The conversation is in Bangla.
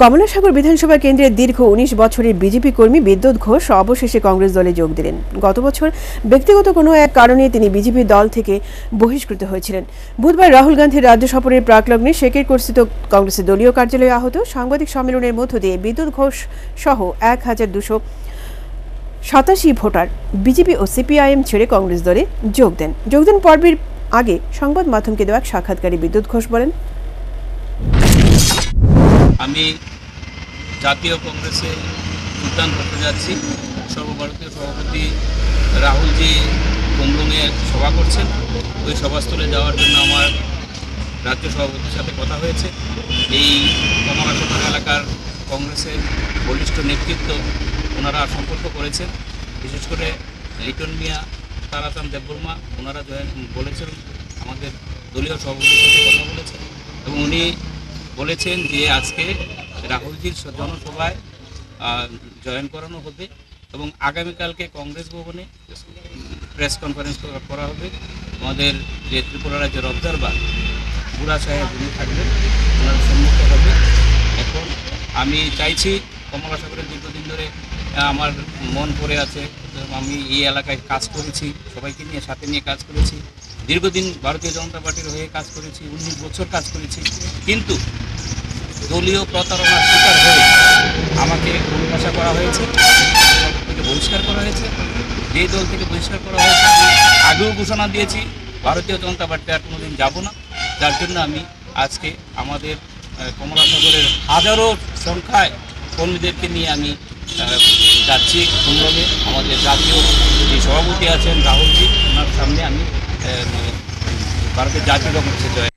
কমলাসাগর বিধানসভা কেন্দ্রের দীর্ঘ উনিশ বছরের বিজেপি কর্মী বিদ্যুৎ ঘোষ অবশেষে কংগ্রেস দলে যোগ দিলেন। গত বছর ব্যক্তিগত কোনো এক কারণে তিনি বিজেপি দল থেকে বহিষ্কৃত হয়েছিলেন। বুধবার রাহুল গান্ধীর রাজ্য সফরের প্রাকলগ্নে শেখের কর্তৃত কংগ্রেসের দলীয় কার্যালয়ে আহত। সাংবাদিক সম্মেলনের মধ্য দিয়ে বিদ্যুৎ ঘোষ সহ এক হাজার দুশো সাতাশি ভোটার বিজেপি ও সিপিআইএম ছেড়ে কংগ্রেস দলে যোগ দেন। যোগদান পর্বের আগে সংবাদ মাধ্যমকে দেওয়া এক সাক্ষাৎকারে বিদ্যুৎ ঘোষ বলেন আমি জাতীয় কংগ্রেসে যোগদান করতে যাচ্ছি। সর্বভারতীয় সভাপতি রাহুলজি কুমরুঙে সভা করছেন। ওই সভাস্থলে যাওয়ার জন্য আমার রাজ্য সভাপতির সাথে কথা হয়েছে। এই কমলাসদর এলাকার কংগ্রেসের বলিষ্ঠ নেতৃত্ব ওনারা সম্পর্ক করেছেন। বিশেষ করে লিটন মিয়া তারাচাঁদ দেববর্মা, ওনারা জয়েন বলেছেন। আমাদের দলীয় সভাপতির সাথে কথা বলেছেন এবং উনি বলেছেন যে আজকে রাহুলজির জনসভায় জয়েন করানো হবে এবং আগামীকালকে কংগ্রেস ভবনে প্রেস কনফারেন্স করা- হবে। আমাদের যে ত্রিপুরা রাজ্যের অবজারভার বুড়া সাহেব, উনি থাকবেন, ওনার সম্মুখে হবে। এখন আমি চাইছি কমলা সাগরের দীর্ঘদিন ধরে আমার মন পড়ে আছে, আমি এই এলাকায় কাজ করেছি, সবাইকে নিয়ে, সাথে নিয়ে কাজ করেছি। দীর্ঘদিন ভারতীয় জনতা পার্টির হয়ে কাজ করেছি, উনিশ বছর কাজ করেছি। কিন্তু দলীয় প্রতারণার শিকার হয়ে আমাকে অনুপাশা করা হয়েছে থেকে বহিষ্কার করা হয়েছে। যে দল থেকে বহিষ্কার করা হয়েছে, আমি আগেও ঘোষণা দিয়েছি, ভারতীয় জনতা পার্টি আর কোনোদিন যাব না। যার জন্য আমি আজকে আমাদের কমলাসাগরের হাজারো সংখ্যায় কর্মীদেরকে নিয়ে আমি যাচ্ছি সুন্দরবনে আমাদের জাতীয় যে সভাপতি আছেন রাহুলজি, ওনার সামনে আমি ভারতের জাতীয় কংগ্রেসে জয়